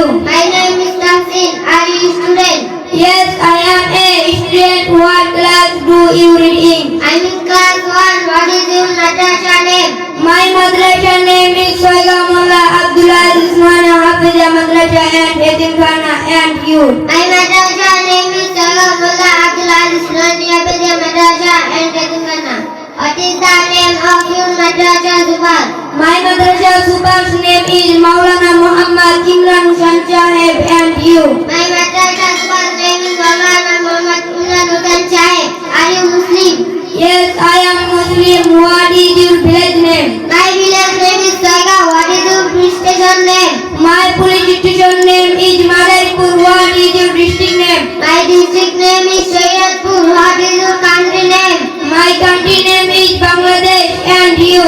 you My name is Tahsin. Are you student? Yes I am a student what class do you reading I'm in class 1. What is your madrasa name? My madrasa name is Soigamullah Abdullah Usman Hafiz Madrasa and Etimkhana and you My madrasa name is Salamullah Abdul Aziz Nania Pedia Madrasa and Katimana. What is the name of your madrasa Zubar? My madrasa super's name is Muhammad Udan Sahib and you? My madrasa school name is Maulana Muhammad Udan Udan Sahib. Are you Muslim? Yes, I am Muslim. What is your village name? My village name is Saga. What is your police station name? My police station name is Madaipur. What is your district name? My district name is Shayatpur. What is your country name? My country name is Bangladesh and you?